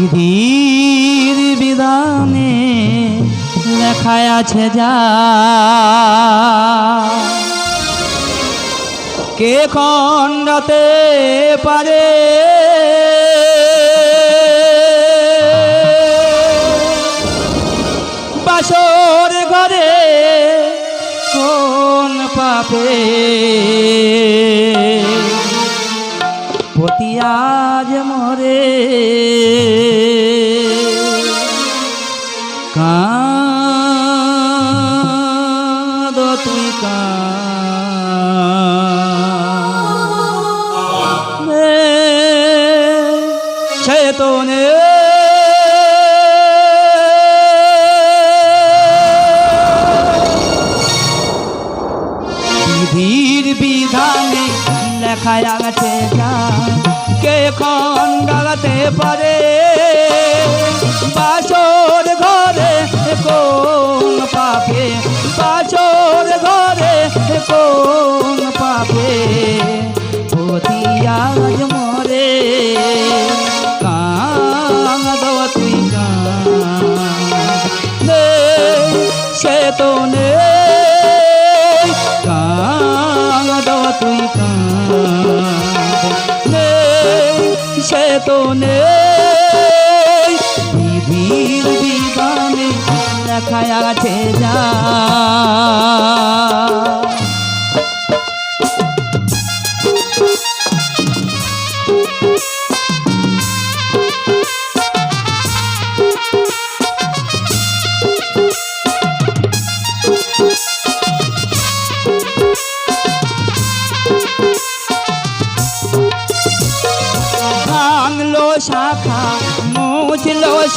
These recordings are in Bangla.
বিধির বিধানে লেখায় আছে যা। কে খণ্ডাতে পারে? বাসর ঘরে কোন পাপে? পতি লেখায় আছে যা। কে খন গালাতে পারে? বাসর ঘরে কোন পাপে? বাসর ঘরে কোন পাপে? আজ মরে সে তো নেই সে তো নেই বিধির বিধানে লেখা আছে যা।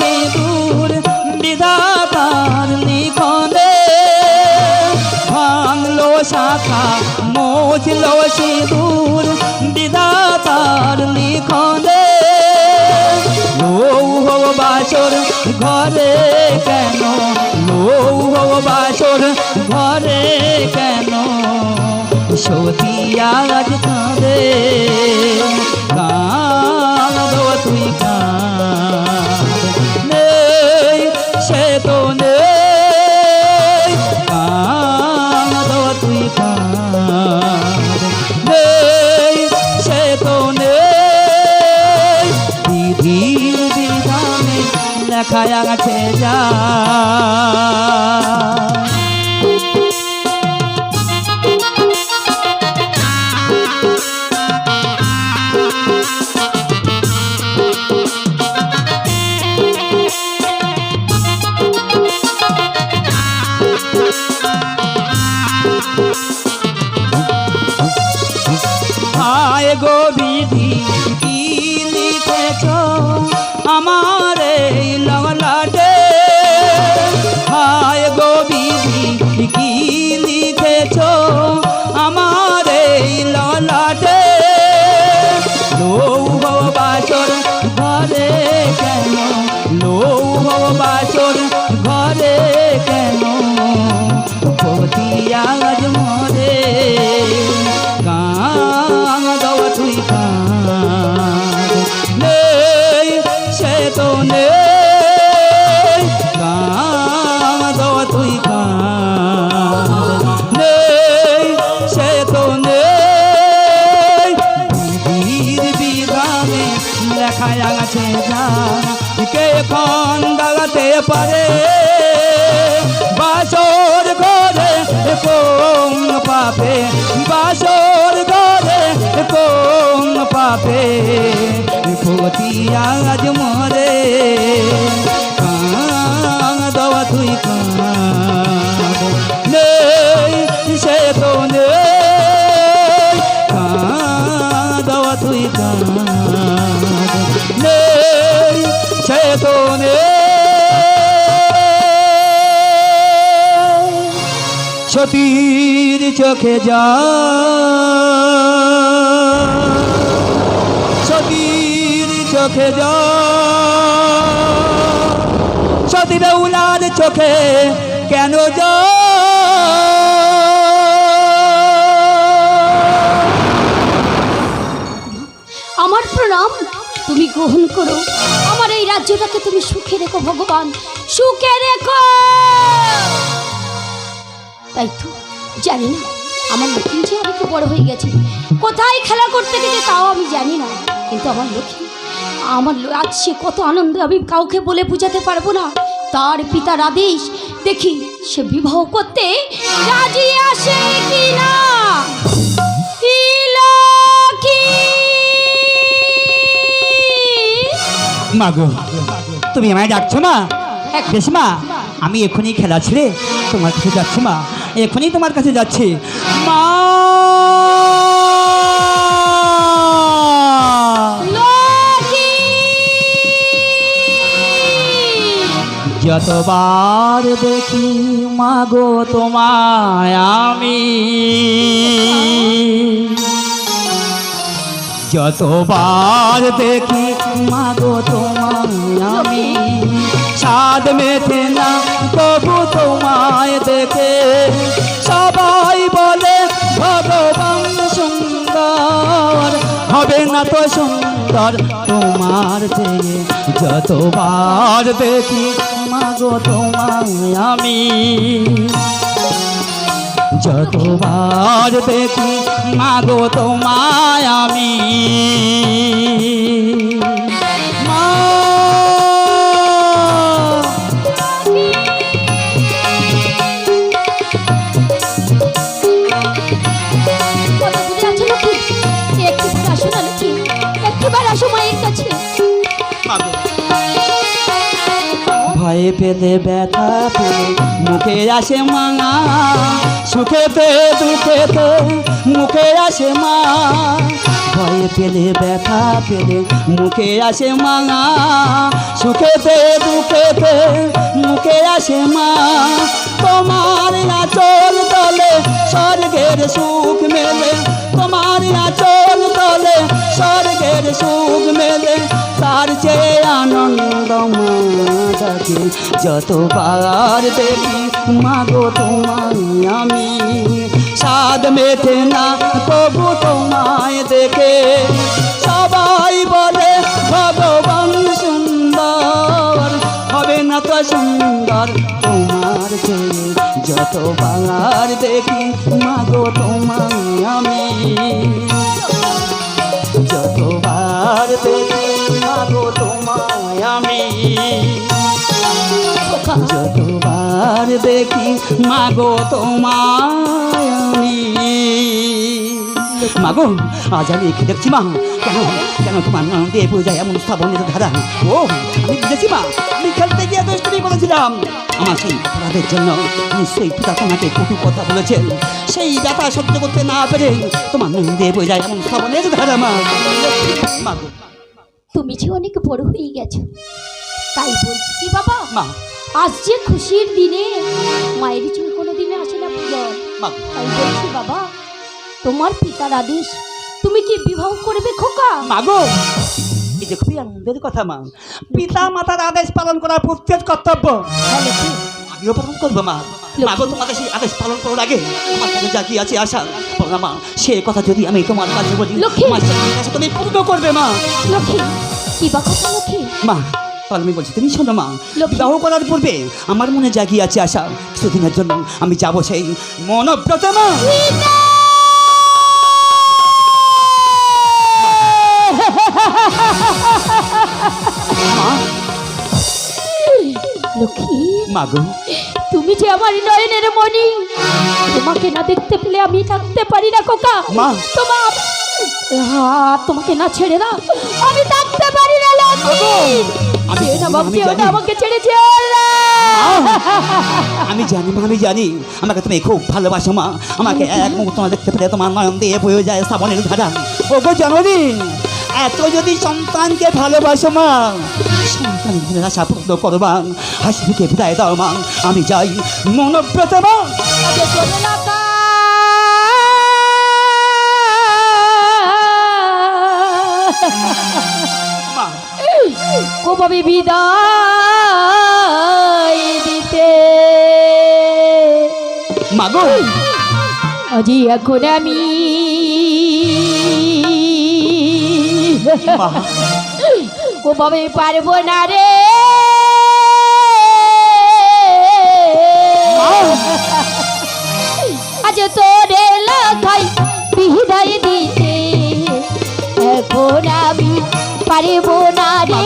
মুছলো সিঁদুর বিধাতার লিখনে ভাঙলো শাখা মুছলো সিঁদুর বিধাতার লিখনে লৌহ বাসর ঘরে কেন? লৌহ বাসর ঘরে কেন? সতী আজ কাঁদে, কাঁদ তুই কাঁদ। লেখা আছে যা। পারে। বাসর ঘরে কোন পাপে বাসর ঘরে কোন পাপে পতিয়া আজ মরে। সতীর চোখে যা। সতীর চোখে যা। সতীর উলার চোখে কেন যা? আমার প্রণাম, তুমি গ্রহণ করো। আমার এই রাজ্যটাকে তুমি সুখে রেখো, ভগবান। সুখে রেখো! তাই তো জানি না। আমার লক্ষ্মী যে অনেক বড় হয়ে গেছে কোথায় খেলা করতে গেছে তাও আমি জানি না। কিন্তু আমার লক্ষ্মী আমার আজ সে কত আনন্দ আমি কাউকে বলে বোঝাতে পারব না। তার পিতার আদেশ দেখি সে বিবাহ করতে রাজি আসে কি? না মাগো তুমি আমায় ডাকছো মা? বেশ মা। আমি এখনই খেলা ছেড়ে তোমার কাছে যাচ্ছি মা। এখনই তোমার কাছে যাচ্ছি। মা! যতবার দেখি মাগো তোমায় আমি। যতবার দেখি মাগো তোমায় আমি। সাদ মেটে না তবু তোমায় দেখে। সবাই বলে, ভগবান সুন্দর। হবে না তো সুন্দর তোমার চেয়ে। যতবার দেখি মাগো তোমায় আমি। যতবার দেখি মাগো তোমায় আমি। পেলে ব্যথা পেলে, মুখে আসে মাঙা সুখেতে দুঃখেতে মুখে আসে মা ভয়ে পেলে ব্যথা পেলে, মুখে আসে মাঙা সুখেতে দুঃখেতে মুখে আসে মা তোমার আচল তলে স্বর্গের সুখ মেলে, তোমার আচল তলে স্বর্গের সুখ মেলে, তার চেয়ে আনন্দ মাকে যতবার দেখি, মাগো তোমায় আমি। সাদ মেটে না, তবু তোমায় দেখে। সবাই বলে, ভগবান সুন্দর। হবে না তো সুন্দর তোমার চেয়ে। যতবার দেখি, মাগো তোমায় আমি। যতবার দেখি মাগো তোমায় আমি যতবার দেখি মাগো তোমায় আমি। মাগো আজ আমি একে দেখছি মা। কেন কেন তোমার নাম দিয়ে পূজায় এমন স্থাপনের ধারা ও আমি বুঝেছি মা আমি খেলতে গিয়ে দুষ্টুমি করেছিলাম। আমার সেই অপরাধের জন্য নিশ্চয়ই পিতা তোমাকে কটু কথা বলেছেন। সেই ব্যথা সহ্য করতে না পেরে তোমার দিয়ে পূজায় এমন স্থাপনের ধারা মা। মাগো। তুমি যে অনেক বড় হয়ে গেছো তাই বলছি কি বাবা? মা। আজ যে খুশির দিনে মায়ের চুল কোনো দিনে আসে না তাই বলছি বাবা তোমার পিতার আদেশ। তুমি কি বিবাহ করবে খোকা? মাগো এই যে খুবই আনন্দের কথা মা। পিতা মাতার আদেশ পালন করা প্রত্যেক কর্তব্য। আমিও পালন করব মা। মাগো তোমাদের সেই আদেশ পালন করার আগে আমার কাছে যা কি আছে আশা বলো মা সে কথা যদি আমি তোমার কাছে বলি লক্ষ্মী। কাছে তুমি পূর্ণ করবে মা। লক্ষ্মী কি বা কথা লক্ষ্মী? মা তাহলে আমি বলছি তুমি শোনো মা। বিবাহ করার পূর্বে আমার মনে জাগিয়ে আছে আশা কিছুদিনের জন্য আমি যাব সেই মনব্রত মা। লক্ষ্মী। মাগো তুমি যে আমার নয়নের মণি তোমাকে না দেখতে পেলে আমি থাকতে পারি না খোকা। মা। তোমার হাত তোমাকে না ছেড়ে না আমি থাকতে পারি না আমি। আমাকে ছেড়ে যেও না। আমি জানি মা আমি জানি। আমাকে তুমি খুব ভালোবাসো মা। আমাকে এক মুহূর্ত দেখতে পেলে তোমার নয়ন দিয়ে বয়ে যায় শ্রাবণের ধারা। ও গো জননী এত যদি সন্তানকে ভালোবাসো মা সন্তান আশা পূর্ণ করো মা হাসি মুখে বিদায় দাও মা। আমি যাই মনব্রত মা। আগে চলে না কোভাবে বিদায় দিতে। মাগো আজি এখন আমি আমি পারব না রে। আজ তোরে লাগাই বিদায় দিতে এখন আমি পারব না রে।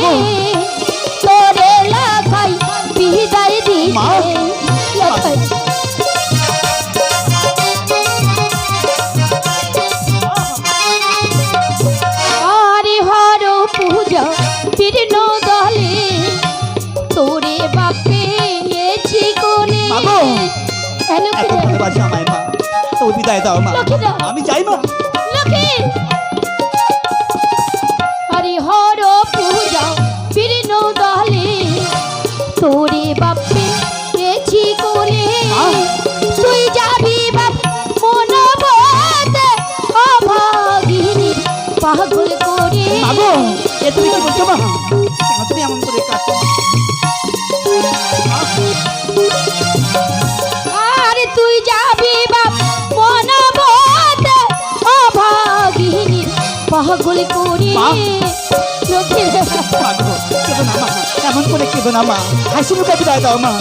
এত ভালোবাসি আমায় মা বিদায় দাও মা। আমি যাই মা। পাগল করে। এমন করে কেঁদো না মা। হাসি মুখে বিদায় দাও মা।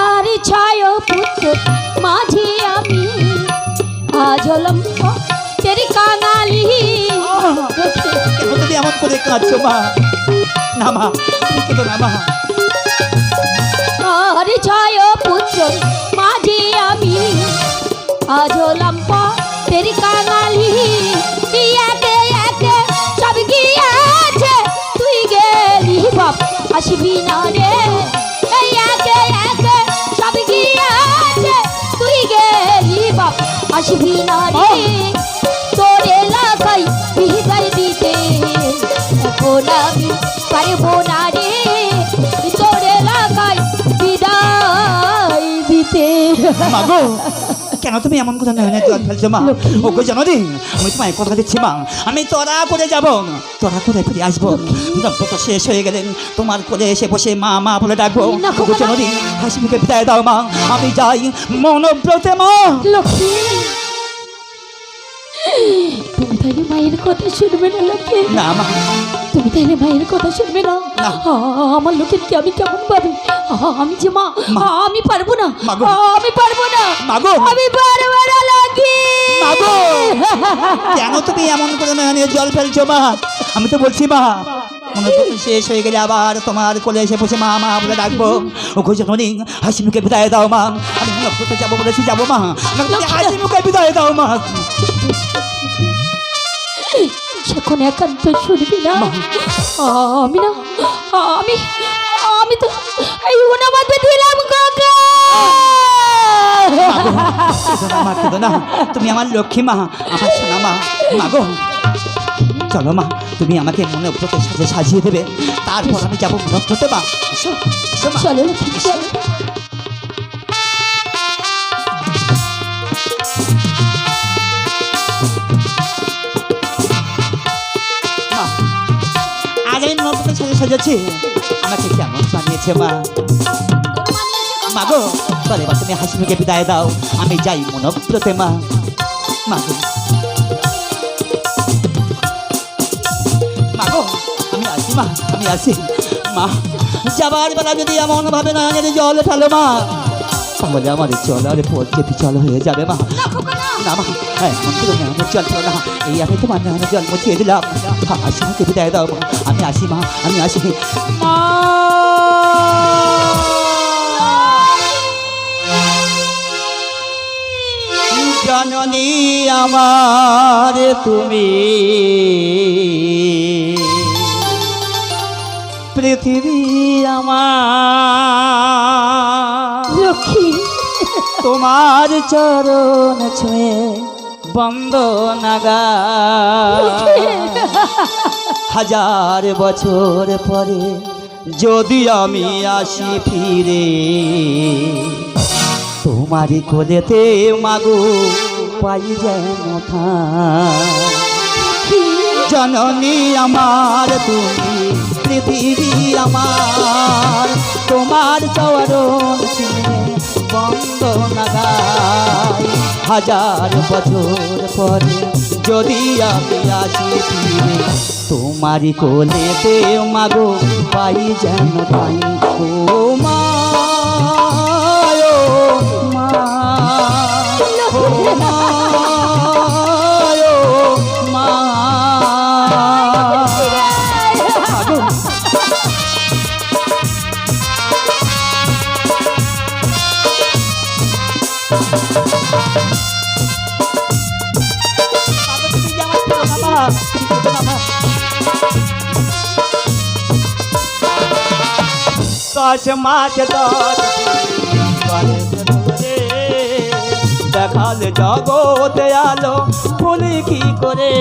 আর ছায় পুত্র মাঝে আমি। আজ হলাম তেরি কাঙালি। তুমি এমন করে কাঁদছো মা। না মা কেঁদো না মা। আর ছায় পুত্র আজ হলাম তেরি কাঙালি একে একে সব গিয়েছে তুই গেলি বাপ আসবি না রে। একে একে সব গিয়েছে তুই গেলি বাপ আসবি না রে। তোরে লাগাই বিদায় দিতে এখন আমি পারব না রে। তোরে লাগাই কেন তুমি এমন কথা নয়নে জল ফেলছো মা? ও কই জানো আমি তোমায় কথা দিচ্ছি মা। আমি তোরা করে যাব তোরা করে ফিরে আসব। দম্পত শেষ হয়ে গেলেন। তোমার কোলে এসে বসে মা মা বলে ডাকবো। না, ও গো জানো হাসি মুখে বিদায় দাও মা। আমি যাই মনব্রতে মা। লক্ষ্মী। তাইলে মায়ের কথা শুনবে না লক্ষ্মী না মা। তুমি তাইলে মায়ের কথা শুনবে না? আমার আ, কি আমি কেমন পাবি আমি যে মা। আমি পারব না। আমি পারব না? মাগো। আমি পারব না মাগো কেন তুমি এমন করে নয়নে জল ফেলছো মা? আমি তো বলছি মা শেষ হয়ে গেলে আবার তোমার কোলে এসে বসে মা মা বলে ডাকবো। ও রে হাসি মুখে বিদায় দাও মা। আমি যাব বলেছি যাব মা। হাসি মুখে বিদায় দাও মা। এখন একান্ত শুনবি না আমি না আমি আমি তো এই উনামাতে দিলাম কাকা। না তুমি আমার লক্ষ্মী মা আমার সোনা মা। মাগো চলো মা তুমি আমাকে মনোব্রতের সাথে সাজিয়ে দেবে। তারপর আমি যাব মনোব্রতে মা। এসো এসো মা। চলো সাজাচ্ছি। আমাকে কেমন বানিয়েছে মা? মাগো চলে এবার তুমি হাসি মুখে বিদায় দাও। আমি যাই মনোব্রতে মা। মাগো। মাগো আমি আসি মা। আমি আসি। মা যাবার বেলা যদি এমন ভাবে না যদি জল ফেলো মা। তাহলে আমার আরে পড়ছে জল হয়ে যাবে মা। না মা হ্যাঁ জল ফেলো না। এই আমি তোমার নেওয়ানোর জল মুছিয়ে দিলাম। হাসি মুখে বিদায় দাও মা। আমি আসি মা আমি আসি। মা! জননী আমার তুমি? পৃথিবী আমার। লক্ষ্মী তোমার চরণ ছুঁয়ে বন্ধ নাগা হাজার বছর পরে যদি আমি আসি ফিরে তোমারই কোলেতে মাগো পাই যেন জননী আমার তুমি পৃথিবী আমার তোমার চরণ বন্দনা গাই হাজার বছর পরে যদি আমি আসি ফিরে, তোমারই কোলেতে মাগো পাই যেন পাই ও মাস দশ দেখাল জগৎ আলো ফুলি কি করে?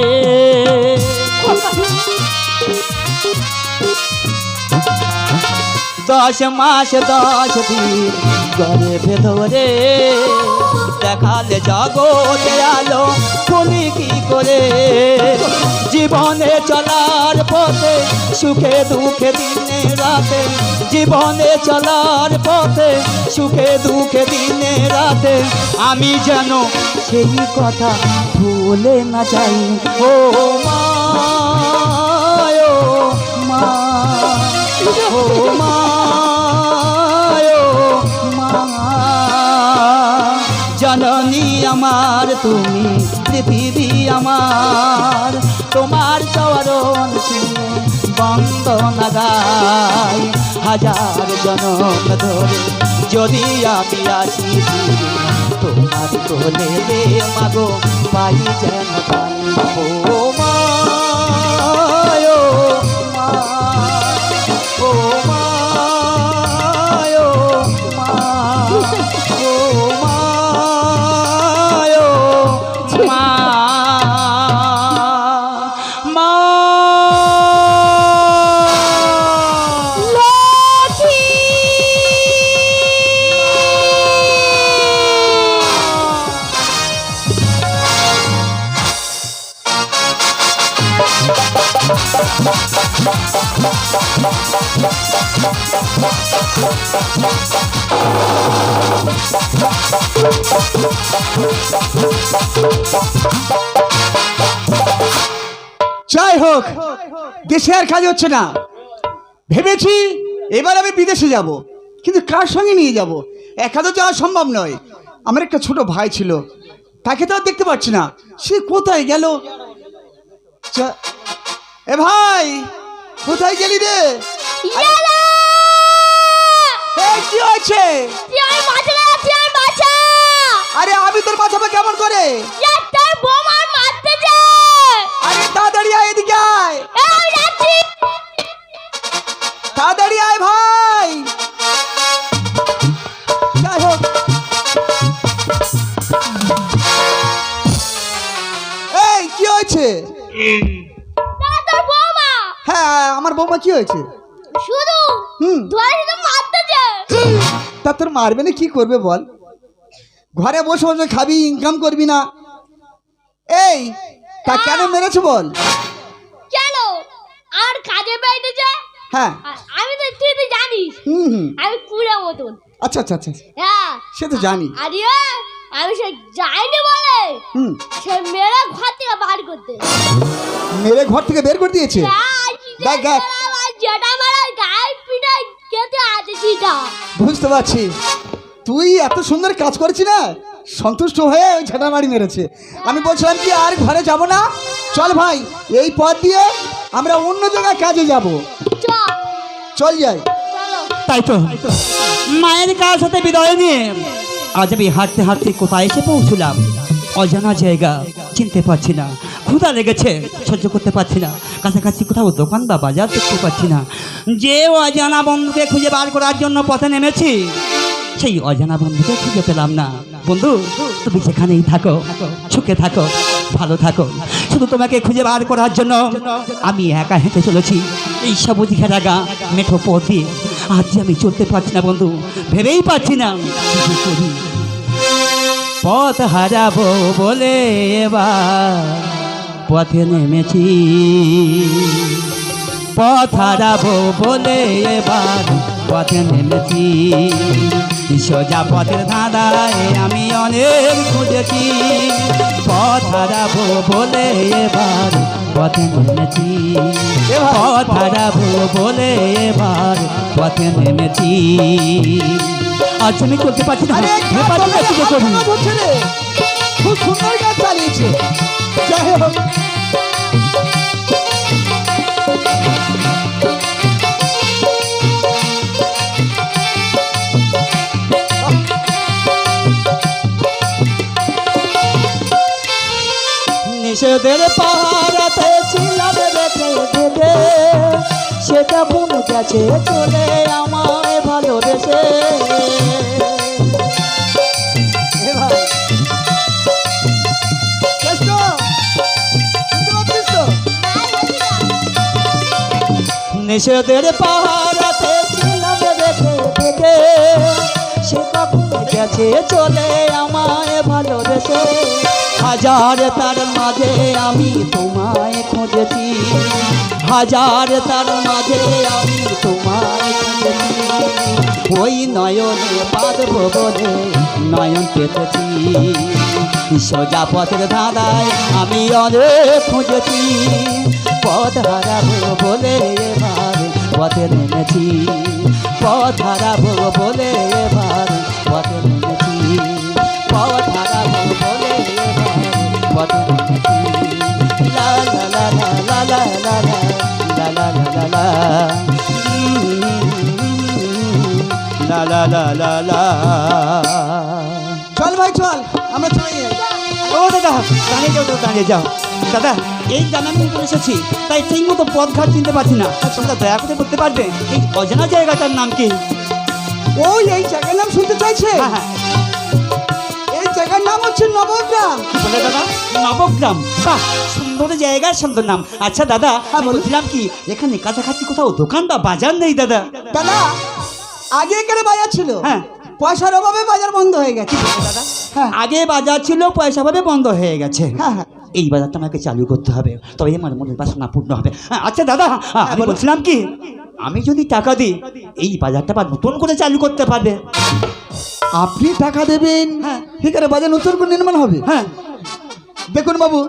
দশ মাস দশ দিন গরে ভেতরে দেখালে জগতে আলো ফুলি কি করে জীবনে চলার পথে, সুখে দুঃখে দিনে রাতে? জীবনে চলার পথে, সুখে দুঃখে দিনে রাতে? আমি যেন সেই কথা ভুলে না যাই। ও মা আমার তুমি পৃথিবী আমার। তোমার চরণ শুনে বন্ধ নাগাই হাজার জনম ধরে। যদি আমি আসি তোমার কোলে মাগো, পাই যেন পাই যাই হোক, দেশে আর কাজ হচ্ছে না। ভেবেছি এবার আমি বিদেশে যাব, কিন্তু কার সঙ্গে নিয়ে যাব? একা তো যাওয়া সম্ভব নয়। আমার একটা ছোট ভাই ছিল, তাকে তো দেখতে পাচ্ছি না। সে কোথায় গেল? এ ভাই, কোথায় গেলি রে? ইয়ালা! এ, কি হয়েছে? বাঁচা বাঁচা! আরে আমি তোর বাঁচাবো কেমন করে? তোর বৌমা আমার মারতে যায়! আরে তাড়াতাড়ি আয় এদিকে আয়। তাড়াতাড়ি আয় ভাই। যাই হোক। এই কি হয়েছে? হ্যাঁ আমার বৌমা কি হয়েছে? শুধু হুম। ধরে শুধু মারতে যায়! তা তোর মারবে না কি করবে বল? ঘরে বসে বসে খাবি ইনকাম করবি না। এই তা কেন মেরেছে বল? কেন? আমার কাজে যায় হ্যাঁ। আমি তো তুই তো জানিস। হুম হুম। আমি কুড়ে মতন। আচ্ছা আচ্ছা আচ্ছা হ্যাঁ। সে তো জানি। আরে আমি সে যাইনি বলে। হুম। সে মেরে ঘর থেকে বার করতে মেরে ঘর থেকে বের করে দিয়েছে? দেখ, দেখ। যেটা মারা গায়ে পিঠে কেটে আছে সেটা। বুঝতে পারছি। তুই এত সুন্দর কাজ করেছি না? সন্তুষ্ট হয়ে ওই ঝাঁটামারি মেরেছে। আমি বলছিলাম কি আর ঘরে যাব না? চল ভাই এই পথ দিয়ে আমরা অন্য জায়গায় কাজে যাব। চল। যাই। তাই তো। মায়ের কাছ হতে বিদায় নিয়ে আজ আমি হাঁটতে হাঁটতে কোথায় এসে পৌঁছলাম? অজানা জায়গা চিনতে পারছি না। ক্ষুধা লেগেছে, সহ্য করতে পারছি না। কাছাকাছি কোথাও দোকান বা বাজার দেখতে পাচ্ছি না। যে অজানা বন্ধুকে খুঁজে বার করার জন্য পথে নেমেছি, সেই অজানা বন্ধুকে খুঁজে পেলাম না। বন্ধু, তুমি যেখানেই থাকো, সুখে থাকো, ভালো থাকো। শুধু তোমাকে খুঁজে বার করার জন্য আমি একা হেঁটে চলেছি। এই সবুজ ঘেরা গা, মেঠো পথ দিয়ে। আজ আমি চলতে পারছি না বন্ধু, ভেবেই পাচ্ছি না। করি? পথ হারাবো বলে এবার পথে নেমেছি। পথ হারাবো বলে এবার পথে নেমেছি। সোজা পথের ধাঁধায় আমি অনেক খুঁজেছি। পথ হারাবো বলে এবার পথে নেমেছি। পথ হারাবো বলে এবার পথে নেমেছি। আজ আমি চলতে পারছি না। আরে। খুব সুন্দর গাছ চালিয়েছে। যাই হোক। নিষেধের পাহারাতে ছিলাম রেখে দেবে সেটা কোন গেছে চলে আমায় ভালোবেসে? নিষেধের পাহারাতে ছিলাম রেখে দেবে সেটা কোন গেছে চলে আমায় ভালোবেসে হাজার তার মাঝে আমি তোমায় খুঁজেছি। হাজার তার মাঝে আমি তোমায় খুঁজেছি। ওই নয়নে বাঁধব বলে নয়ন পেতেছি। সোজা পথের ধাঁধায় আমি অনেক খুঁজেছি। পথ হারাবো বলে এবার পথে নেমেছি। পথ হারাবো বলে এবার পথে নেমেছি। পথ লা লা লা লা লা। চল ভাই চল আমরা চলে যাই। ও দাদা দাঁড়িয়ে যাও দাঁড়িয়ে যাও। দাদা এই গ্রামে আমি নতুন এসেছি তাই ঠিক মতো পথ ঘাট চিনতে পারছি না। তোমরা দয়া করে বলতে পারবে? এই অজানা জায়গাটার নাম কি? ওই এই জায়গার নাম শুনতে চাইছে? হ্যাঁ হ্যাঁ। এই জায়গার নাম হচ্ছে নবগ্রাম। দাদা? নবগ্রাম। বাহ সুন্দর জায়গা সুন্দর নাম। আচ্ছা দাদা আমি বলছিলাম কি এখানে কাছাকাছি কোথাও দোকান বা বাজার নেই দাদা? দাদা আগে এখানে বাজার ছিল। হ্যাঁ। পয়সার অভাবে বাজার বন্ধ হয়ে গেছে। দাদা হ্যাঁ। আগে বাজার ছিল পয়সা ভাবে বন্ধ হয়ে গেছে। হ্যাঁ, হ্যাঁ। এই বাজারটা আমাকে চালু করতে হবে তবে আমার মনের বাসনা পূর্ণ হবে। হ্যাঁ, আচ্ছা দাদা আমি বলছিলাম কি আমি যদি টাকা দিই এই বাজারটা আবার নতুন করে চালু করতে পারবে। আপনি টাকা দেবেন হ্যাঁ। এখানে বাজার নতুন করে নির্মাণ হবে। হ্যাঁ। দেখুন বাবু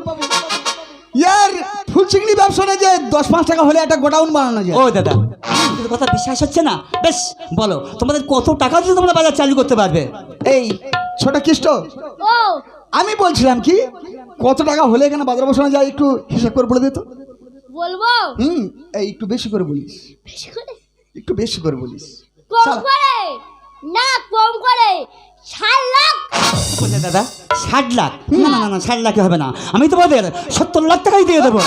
ইয়ার ফুল চিংড়ি ব্যবসা না যে দশ পাঁচ টাকা হলে একটা গোডাউন বানানো যায়। ও দাদা কথা বিশ্বাস হচ্ছে না। বেশ বলো তোমাদের কত টাকা দিয়ে তোমরা বাজার চালু করতে পারবে? এই ছোট ও। আমি বলছিলাম কি কত টাকা হলে এখানে বাজার বসানো যায় একটু হিসাব করে বলে দিত বলব? হুম এই একটু বেশি করে বলিস। বেশি একটু বেশি করে বলিস। কম করে? না কম করে। ষাট লাখ বললে দাদা ষাট লাখ না না না না ষাট লাখে হবে না। আমি তোমাদের সত্তর লাখ টাকাই দিয়ে দেবো।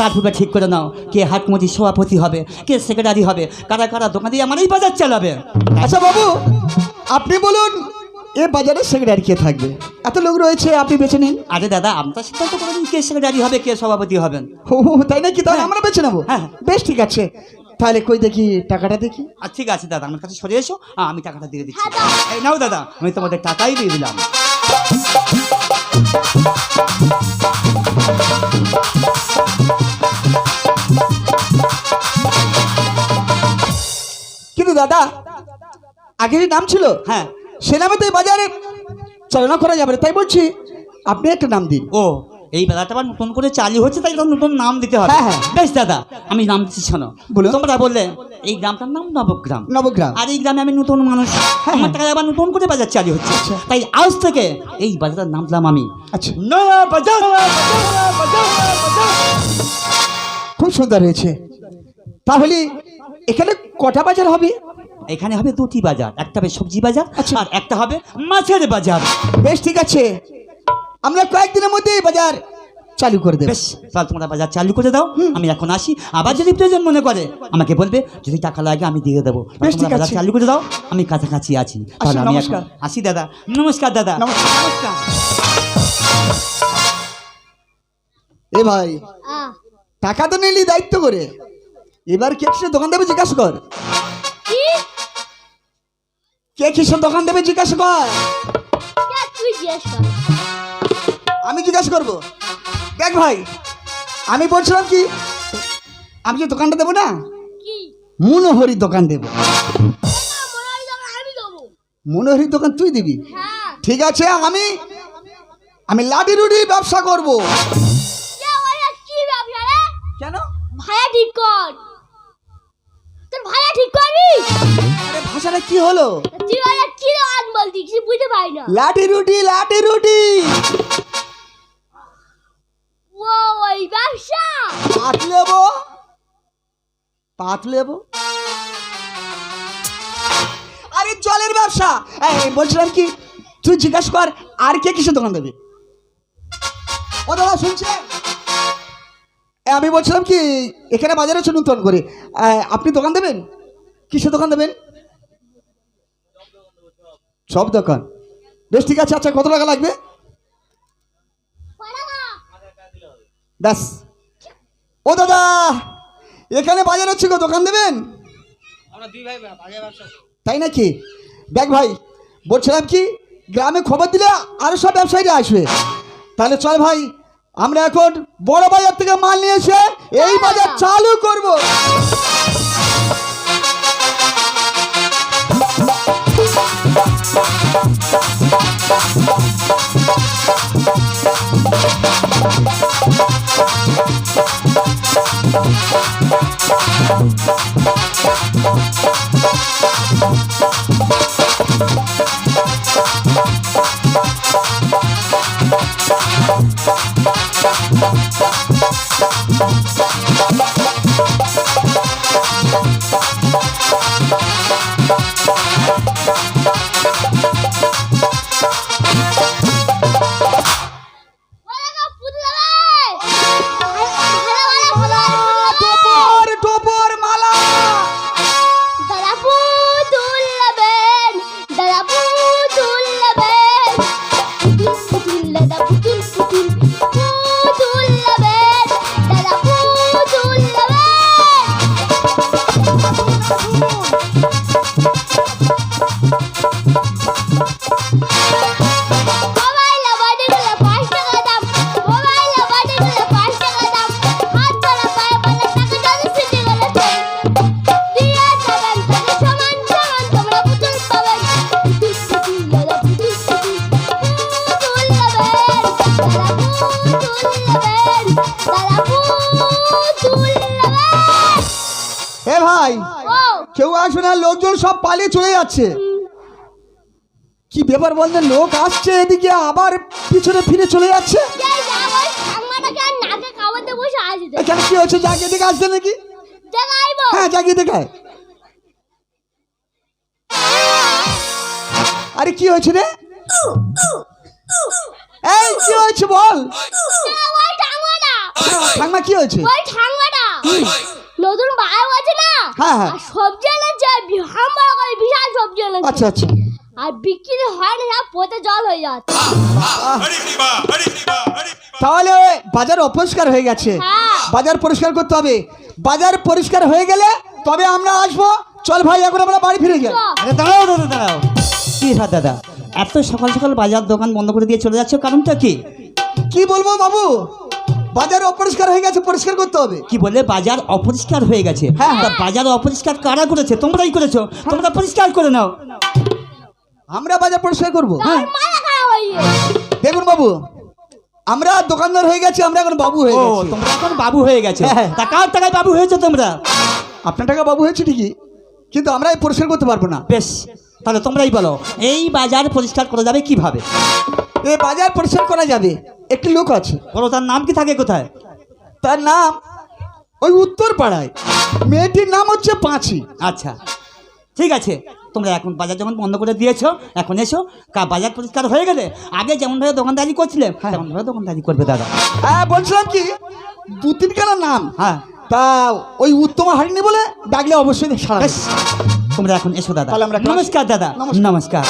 তারপরে ঠিক করে নাও কে হাট কমিটির সভাপতি হবে কে সেক্রেটারি হবে কারা কারা দোকান দিয়ে আমার এই বাজার চালাবে। আচ্ছা বাবু আপনি বলুন এ বাজারে সেক্রেটারি কে থাকবে? এত লোক রয়েছে আপনি বেছে নিন। আরে দাদা আমরা সিদ্ধান্ত করে নিই কে সেক্রেটারি হবে কে সভাপতি হবেন? ও তাই নাকি? তাহলে আমরা বেছে নেব। হ্যাঁ। বেশ ঠিক আছে। তাহলে কই দেখি টাকাটা দেখি। আর ঠিক আছে দাদা আমার কাছে সরে এসো। আমি টাকাটা দিয়ে দিচ্ছি। এই নাও দাদা আমি তোমাদের টাকাই দিয়ে দিলাম। কিন্তু দাদা আগে যে নাম ছিল হ্যাঁ। সে নামে তো এই বাজারে চালনা করা যাবে তাই বলছি আপনি একটা নাম দিন। ও এই বেলাটা আবার নতুন করে চালু হচ্ছে তাই তো নতুন নাম দিতে হবে। হ্যাঁ, হ্যাঁ। বেশ দাদা আমি নাম দিচ্ছি শোনো। বলুন। তোমরা বললে এই গ্রামটার নাম নবগ্রাম। নবগ্রাম। আর এই গ্রামে আমি নতুন মানুষ। আমার টাকায় আবার নতুন করে বাজার চালু হচ্ছে। তাই আজ থেকে এই বাজারের নাম দিলাম আমি। আচ্ছা। নয়া বাজার। খুব সুন্দর হয়েছে। তাহলে এখানে কটা বাজার হবে? এখানে হবে দুটি বাজার। একটা হবে সবজি বাজার আচ্ছা। আর একটা হবে মাছের বাজার। বেশ ঠিক আছে। আমরা কয়েকদিনের মধ্যে এই বাজার চালু করে দেবে। বেশ তাহলে তোমরা বাজার চালু করে দাও। আমি এখন আসি। আবার যদি প্রয়োজন মনে করে আমাকে বলবে যদি টাকা লাগে আমি দিয়ে দেবো। বেশ, ঠিক বাজার আছে। চালু করে দাও। আমি কাছাকাছি আছি। তাহলে আমি আসি দাদা। নমস্কার দাদা। নমস্কার। নমস্কার। এ ভাই টাকা তো নিলি দায়িত্ব করে। এবার কে কিসের দোকান দেবে জিজ্ঞাসা কর। কি? কে কিসের দোকান দেবে জিজ্ঞাসা কর। কে তুই জিজ্ঞেস কর? আমি জিজ্ঞাসা করব। দেখ ভাই আমি বলছিলাম কি আমি যে দোকানটা দেবো না কি? মনোহরির দোকান দেবো। মনে হয় মনোহরির দোকান তুই দিবি? হ্যাঁ। ঠিক আছে আমি আমি লাডি রুডি ব্যবসা করব কেন? ভাড়া ঠিক কর। তোর ঠিক করবি? আরে ভাষাটা কি হলো? তুই ওরা কি আন বুঝতে পারি না। লাঠি রুটি লাঠি রুটি ও ওই ব্যবসা। পাত লেবো? পাত লেবো? আরে জলের ব্যবসা। এই বলছিলাম কি, তুই জিজ্ঞাসা কর, আর কে কিসের দোকান দেবে? ও দাদা শুনছে আমি বলছিলাম কি, এখানে বাজারে হচ্ছে নতুন করে। আপনি দোকান দেবেন? কিসের দোকান দেবেন? সব দোকান। বেশ, ঠিক আছে আচ্ছা কত টাকা লাগবে? ব্যাস। ও দাদা এখানে বাজার হচ্ছে গো দোকান দেবেন? তাই নাকি? দেখ ভাই বলছিলাম কি গ্রামে খবর দিলে আরও সব ব্যবসায়ীরা আসবে। তাহলে চল ভাই আমরা এখন বড় বাজার থেকে মাল নিয়ে এসে এই বাজার চালু করব। টোপর কেউ আসবে না লোকজন সব পালিয়ে চলে যাচ্ছে। কি ব্যাপার বলতে লোক আসছে এদিকে আবার পিছনে ফিরে চলে যাচ্ছে? এখানে কি হচ্ছে জাগিয়ে দিকে আসছে নাকি? হ্যাঁ জাগিয়ে দেখায় আরে কি হয়েছে রে? এই কি হয়েছে বল? ঠাম্মাটা ঠাকমা কি হয়েছে? ঠাম্মাটা নতুন বায়ু আছে না? হ্যাঁ, হ্যাঁ। আর সবজি এনেছে বিহাম বড় করে বিশাল সবজি এনেছে আচ্ছা আচ্ছা। আর বিক্রি হয় না পোতে জল হয়ে যাচ্ছে। তাহলে বাজার অপরিষ্কার হয়ে গেছে। হ্যাঁ। বাজার পরিষ্কার করতে হবে। বাজার পরিষ্কার হয়ে গেলে তবে আমরা আসব। চল ভাই এখন আমরা বাড়ি ফিরে যাই। দাঁড়াও দাদা দাঁড়াও। কি ভাই দাদা এত সকাল সকাল বাজার দোকান বন্ধ করে দিয়ে চলে যাচ্ছ কারণটা কি? কি বলব বাবু? বাজার অপরিষ্কার হয়ে গেছে পরিষ্কার করতে হবে। কি বলে? বাজার অপরিষ্কার হয়ে গেছে। হ্যাঁ, হ্যাঁ। বাজার অপরিষ্কার কারা করেছে? তোমরাই করেছ। তোমরা পরিষ্কার করে নাও। আমরা বাজার পরিষ্কার করব হ্যাঁ? হয়ে। দেখুন বাবু আমরা দোকানদার হয়ে গেছি আমরা এখন বাবু হয়ে ও গেছি। তোমরা এখন বাবু হয়ে গেছে। হ্যাঁ। তা কার টাকায় বাবু হয়েছে তোমরা? আপনার টাকা বাবু হয়েছে ঠিকই কিন্তু আমরা এই পরিষ্কার করতে পারব না। বেশ তাহলে তোমরাই বলো এই বাজার পরিষ্কার করা যাবে কীভাবে? এই বাজার পরিষ্কার করা যাবে। একটি লোক আছে। বলো তার নাম কি থাকে কোথায়? তার নাম ওই উত্তর পাড়ায় মেয়েটির নাম হচ্ছে পাঁচি। আচ্ছা। ঠিক আছে। তোমরা এখন বাজার যখন বন্ধ করে দিয়েছ এখন এসো। কা- বাজার পরিষ্কার হয়ে গেলে আগে যেমনভাবে দোকানদারি করছিলে তেমনভাবে দোকানদারি করবে দাদা। হ্যাঁ বলছিলাম কি দু তিনখানা নাম। হ্যাঁ। তা ওই উত্তম হারিনি বলে ডাকলে অবশ্যই সারা তোমরা এখন এসো দাদা। নমস্কার দাদা। নমস্কার।